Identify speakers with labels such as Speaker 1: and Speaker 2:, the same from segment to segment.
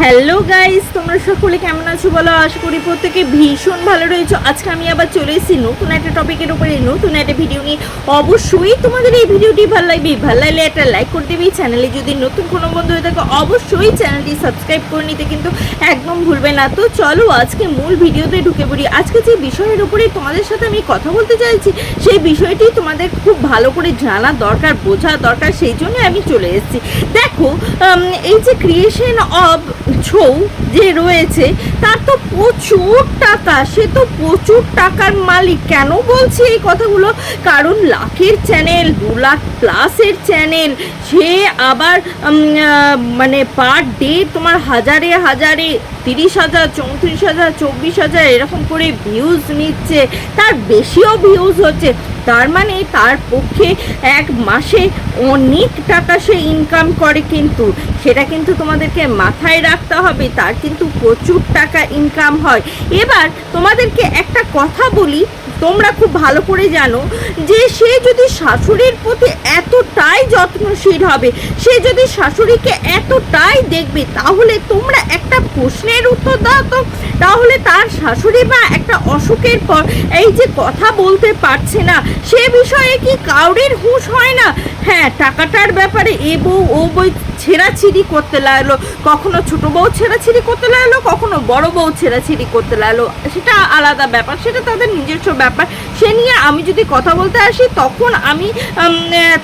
Speaker 1: Hello guys তোমরা সকলে কেমন আছো বলো? আশা করি প্রত্যেকে ভীষণ ভালো রয়েছো। আজকে আমি আবার চলে এসেছি নতুন একটা টপিকের উপরে। নতুন একটা ভিডিও নিয়ে। অবশ্যই তোমাদের এই ভিডিওটি ভালো লাগবে। ভালো লাগলে একটা লাইক করে দিবি। চ্যানেলে যদি নতুন কোনো বন্ধু হয়ে থাকে, অবশ্যই চ্যানেলটি সাবস্ক্রাইব করে নিতে কিন্তু একদম ভুলবে না। তো চলো আজকে মূল ভিডিওতে ঢুকে পড়ি। আজকে যে বিষয়ের উপরে তোমাদের সাথে আমি কথা বলতে চাইছি, সেই বিষয়টি তোমাদের খুব ভালো করে জানা দরকার, বোঝা দরকার, সেই জন্য আমি চলে এসেছি। দেখো এই যে ক্রিয়েশন অফ ছৌ যে রয়েছে তার তো প্রচুর টাকা, সে তো প্রচুর টাকার মালিক। কেন বলছি এই কথাগুলো? কারণ লাখের চ্যানেল দু লাখ প্লাসের চ্যানেল সে আবার মানে পার ডে তোমার হাজারে হাজারে, তিরিশ হাজার, চৌত্রিশ হাজার, চব্বিশ হাজার এরকম করে ভিউজ নিচ্ছে। তার বেশিও ভিউজ হচ্ছে। তার মানে তার পক্ষে এক মাসে অনেক টাকা সে ইনকাম করে কিন্তু। সেটা কিন্তু তোমাদেরকে মাথায় রাখতে হবে। তার কিন্তু প্রচুর টাকা ইনকাম হয়। এবার তোমাদেরকে একটা কথা বলি, তোমরা খুব ভালো করে জানো যে সে যদি শাশুড়ির প্রতি এতটাই যত্নশীল হবে, সে যদি শাশুড়িকে এতটাই দেখবে, তাহলে তোমরা একটা প্রশ্নের উত্তর দাও তো। তাহলে তার শাশুড়ি বা একটা অসুখের পর এই যে কথা বলতে পারছে না, সে বিষয়ে কি কাউরির হুঁশ হয় না? হ্যাঁ টাকাটার ব্যাপারে এ বউ, ও বই ছেঁড়াছিড়ি করতে লাগল। কখনো ছোট বউ ছেঁড়াছিড়ি করতে লাগল, কখনো বড় বউ ছেঁড়াছিড়ি করতে লাগল। সেটা আলাদা ব্যাপার, সেটা তাদের নিজস্ব ব্যাপার। সে নিয়ে আমি যদি কথা বলতে আসি, তখন আমি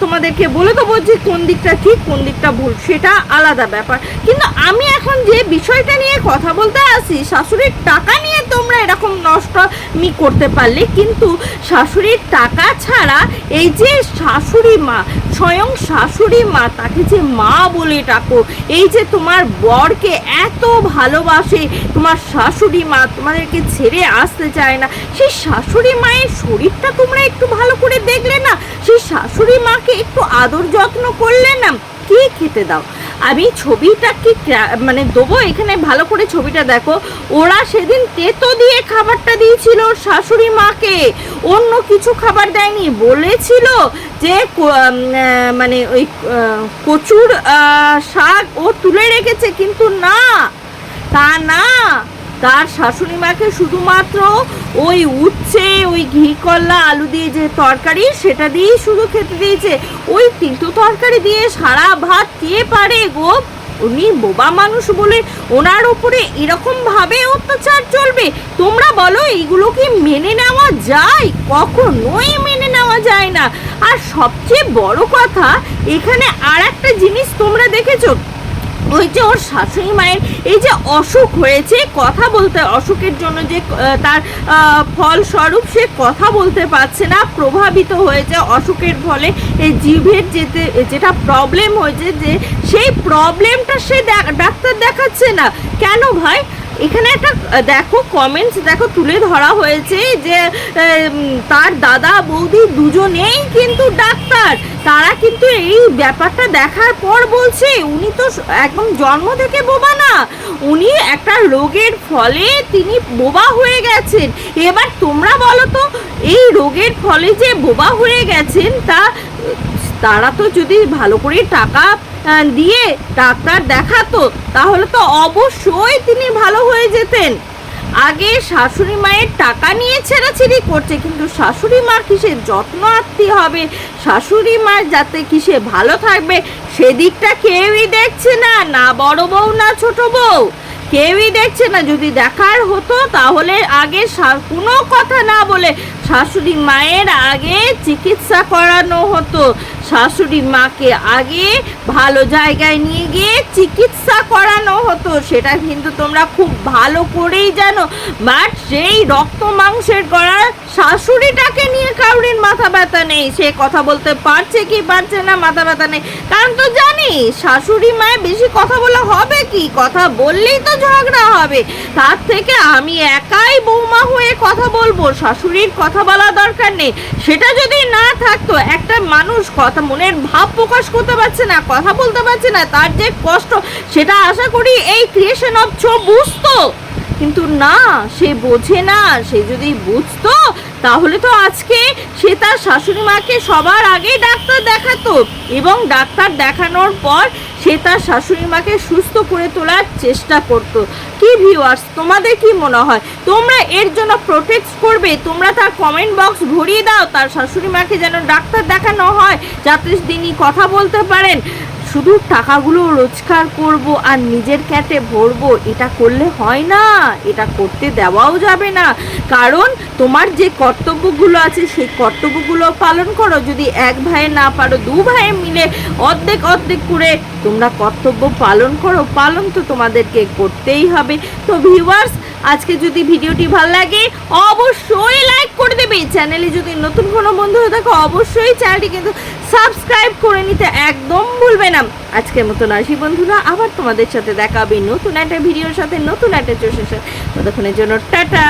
Speaker 1: তোমাদেরকে বলে দেবো যে কোন দিকটা ঠিক, কোন দিকটা ভুল, সেটা আলাদা ব্যাপার। কিন্তু আমি এখন যে বিষয়টা নিয়ে কথা বলতে আসি, শাশুড়ির টাকা নিয়ে তোমরা এরকম নষ্টমি করতে পারলে, কিন্তু শাশুড়ির টাকা ছাড়া এই যে শাশুড়ি মা, স্বয়ং শাশুড়ি মা, তাকে যে মা বলে ডাকো, এই যে তোমার বরকে এত ভালোবাসে, তোমার শাশুড়ি মা, তোমাদেরকে ছেড়ে আসতে চায় না, সেই শাশুড়ি মায়ের শরীরটা তোমরা একটু ভালো করে দেখলে না, সেই শাশুড়ি মাকে একটু আদর যত্ন করলে না, কি খেতে দাও। আমি ছবিটা কি মানে দেবো? এখানে ভালো করে ছবিটা দেখো। ওরা সেদিন তেতো দিয়ে খাবারটা দিয়েছিল শাশুড়ি মাকে। অন্য কিছু খাবার দেয়নি। বলেছিল যে মানে ওই কচুর শাক ও তুলে রেখেছে, কিন্তু না। তা না। তার শাশুড়ি মাকে শুধুমাত্র ওই উচ্ছে, ওই ঘি কল্লা আলু দিয়ে যে তরকারি, সেটা দিয়েই শুধু খেতে দিয়েছে। ওই তিনটো তরকারি দিয়ে সারা ভাত কে পারে গো? উনি বোবা মানুষ বলে ওনার উপরে এরকম ভাবে অত্যাচার চলবে। তোমরা বলো, এইগুলো কি মেনে নেওয়া যায়? কখনোই মেনে নেওয়া যায় না। আর সবচেয়ে বড় কথা, এখানে আর একটা জিনিস তোমরা দেখেছ। ওই যে ওর শাশুড়ি মায়ের এই যে অসুখ হয়েছে, কথা বলতে, অসুখের জন্য যে তার ফলস্বরূপ সে কথা বলতে পারছে না, প্রভাবিত হয়েছে অসুখের ফলে। এই জিভের যেতে, যেটা প্রবলেম হয়েছে যে, সেই প্রবলেমটা সে ডাক্তার দেখাচ্ছে না। কেন ভাই? এখানে একটা দেখো কমেন্টস দেখো তুলে ধরা হয়েছে যে তার দাদা বৌদি দুজনেই কিন্তু ডাক্তার। তারা কিন্তু এই ব্যাপারটা দেখার পর বলছে, উনি তো একদম জন্ম থেকে বোবা না। উনি একটা রোগের ফলে তিনি বোবা হয়ে গেছেন। এবার তোমরা বলো তো, এই রোগের ফলে যে বোবা হয়ে গেছেন, তা তারা তো যদি ভালো করে টাকা দিয়ে ডাক্তার দেখাতো, তাহলে তো অবশ্যই তিনি ভালো হয়ে যেতেন। আগে শাশুড়ি মায়ের টাকা নিয়ে ছেড়াছিড়ি করছে, কিন্তু শাশুড়ি মা কিসে যত্ন আত্মি হবে? শাশুড়ি মার যাতে কিসে ভালো থাকবে, সেদিকটা কেউই দেখছে না। না বড় বউ, না ছোট বউ। কেউই দেখছে না। যদি দেখার হতো, তাহলে আগে কোনো কথা না বলে শাশুড়ি মায়ের আগে চিকিৎসা করানো হতো। শাশুড়ি মাকে আগে ভালো জায়গায় নিয়ে গিয়ে চিকিৎসা করানো হতো। সেটা কিন্তু তোমরা খুব ভালো করেই জানো। বাট সেই রক্ত মাংসের করার শাশুড়িটাকে নিয়ে কাউরির মাথা ব্যথা নেই। সে কথা বলতে পারছে কি পারছে না মাথা ব্যথা নেই। কারণ তো জানি, শাশুড়ি মায়ের বেশি কথা বলা হবে কি? কথা বললেই তো ঝগড়া হবে। তার থেকে আমি একাই বৌমা কথা বলব, শাশুড়ির কথা বলা দরকার নেই। সেটা যদি না থাকতো, একটা মানুষ কথা মনের ভাব প্রকাশ করতে পারছে না, কথা বলতে পারছে না, তার যে কষ্ট, সেটা আশা করি এই ক্রিয়েশন অফ ছো বুঝতো। কিন্তু না, সে বোঝে না, সে যদি বুঝতো, তাহলে তো আজকে সে তার শাশুড়ি মাকে সবার আগেই ডাক্তার দেখাতো। এবং ডাক্তার দেখানোর পর সে তার শাশুড়ি মাকে সুস্থ করে তোলার চেষ্টা করত। কি ভিউয়ার্স তোমাদের কি মনে হয়? তোমরা এর জন্য প্রোটেক্ট করবে? তোমরা তার কমেন্ট বক্স ভরিয়ে দাও, তার শাশুড়ি মাকে যেন ডাক্তার দেখানো হয়, যাতে তিনি কথা বলতে পারেন। শুধু টাকাগুলো রোজগার করব আর নিজের ক্যাটে ভরবো, এটা করলে হয় না। এটা করতে দেওয়াও যাবে না। কারণ তোমার যে কর্তব্যগুলো আছে, সেই কর্তব্যগুলো পালন করো। যদি এক ভাইয়ে না পারো, দু ভাইয়ে মিলে অর্ধেক অর্ধেক করে তোমরা কর্তব্য পালন করো। পালন তো তোমাদেরকে করতেই হবে। তো ভিউয়ার্স আজকে যদি ভিডিওটি ভালো লাগে, অবশ্যই লাইক করে দেবে। চ্যানেলে যদি নতুন কোনো বন্ধু হয়ে থাকো, অবশ্যই চ্যানেলটি কিন্তু সাবস্ক্রাইব করে নিতে একদম ভুলবে না। আজকের মতন আসি বন্ধুরা, আবার তোমাদের সাথে দেখা হবে নতুন একটা ভিডিওর সাথে, নতুন একটা চোষের সাথে। ততক্ষণের জন্য টাটা।